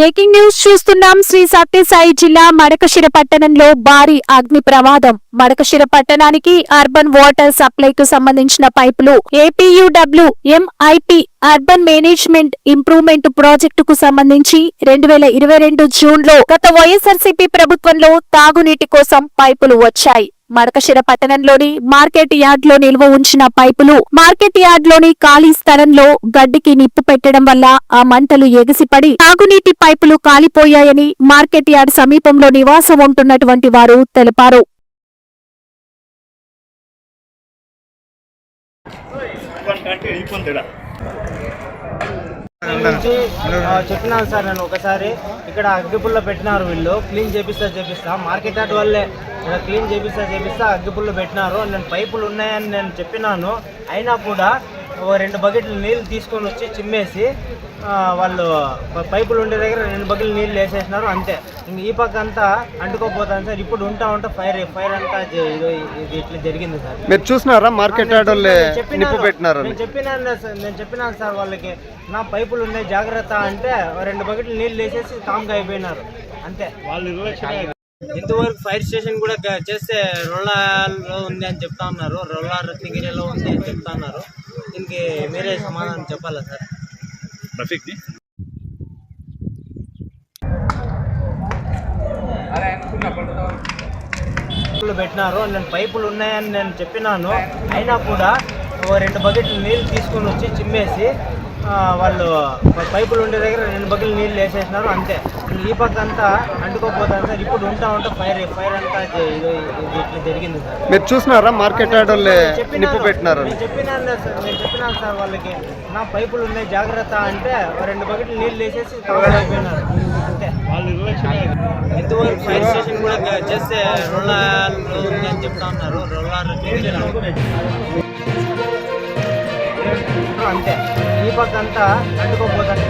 Breaking news చూస్తున్నాం. శ్రీ సత్యసాయి జిల్లా మడకశిర పట్టణంలో భారీ అగ్ని ప్రమాదం. మడకశిర పట్టణానికి అర్బన్ వాటర్ సప్లైకు సంబంధించిన పైపులు APUW MIP urban management improvement ప్రాజెక్టుకు సంబంధించి రెండు వేల ఇరవై రెండు జూన్లో గత వైఎస్ఆర్సీపీ ప్రభుత్వంలో తాగునీటి కోసం పైపులు వచ్చాయి. మడకశిర పట్టణంలోని మార్కెట్ యార్డ్లో నిల్వ ఉంచిన పైపులు మార్కెట్ యార్డ్లోని ఖాళీ స్థలంలో గడ్డికి నిప్పు పెట్టడం వల్ల ఆ మంటలు ఎగిసిపడి తాగునీటి పైపులు కాలిపోయాయని మార్కెట్ యార్డ్ సమీపంలో నివాసం ఉంటున్నటువంటి వారు తెలిపారు. ఆ, చెప్పినాను సార్ నేను ఒకసారి. ఇక్కడ అగ్గిపుల్ల పెట్టినారు వీళ్ళు. క్లీన్ చేపిస్తా చేపిస్తా. మార్కెట్ యార్డ్ వాళ్ళే క్లీన్ చేపిస్తా చేపిస్తా అగ్గిపుల్ల పెట్టినారు. నేను పైపులు ఉన్నాయని నేను చెప్పినాను. అయినా కూడా ఓ రెండు బకెట్లు నీళ్ళు తీసుకొని వచ్చి చిమ్మేసి వాళ్ళు పైపులు ఉండే దగ్గర రెండు బకెట్లు నీళ్ళు వేసేసినారు అంతే. ఇంక ఈ పక్క అంతా అంటుకోపోతాను సార్. ఇప్పుడు ఉంటా ఉంటా ఫైర్ ఫైర్ అంతా ఇది ఇట్లా జరిగింది సార్. మీరు చూసినారా? మార్కెట్. నిప్పు పెట్టినారు నేను చెప్పినాను సార్ నేను చెప్పినాను సార్ వాళ్ళకి నా పైపులు ఉన్నాయి జాగ్రత్త అంటే రెండు బకెట్లు నీళ్ళు వేసేసి కామ్గా అయిపోయినారు. అంతే. వాళ్ళు ఇంతవరకు ఫైర్ స్టేషన్ కూడా చేస్తే రొల్లాలో ఉంది అని చెప్తా ఉన్నారు. రొల్లా రత్నగిరిలో ఉంది అని చెప్తా ఉన్నారు. దీనికి మీరే సమాధానం చెప్పాలా సార్? రఫీక్ని పెట్టినారు నేను పైపులు ఉన్నాయని నేను చెప్పినాను. అయినా కూడా ఓ రెండు బకెట్లు నీళ్ళు తీసుకొని వచ్చి చిమ్మేసి వాళ్ళు పైపులు ఉండే దగ్గర రెండు బకెట్లు నీళ్ళు వేసేసినారు అంతే. ఈ పక్క అంతా అంటుకోపోతాను సార్. ఇప్పుడు ఉంటా ఉంటా ఫైర్ ఫైర్ అంతా ఇట్లా జరిగింది సార్. మీరు చూసినారా? మార్కెట్ చెప్పినాను. నిప్పు పెట్టినారు నేను చెప్పినాను సార్ నేను చెప్పినాను సార్ వాళ్ళకి. నా పైపులు ఉన్నాయి జాగ్రత్త అంటే రెండు బకెట్లు నీళ్ళు వేసేసి అయిపోయినారు. అంతే. ఇంతవరకు ఫైర్ స్టేషన్ కూడా చేస్తే అని చెప్తా ఉన్నారు. అంతే. ఈ పక్క అంతా అంటుకోపోతాను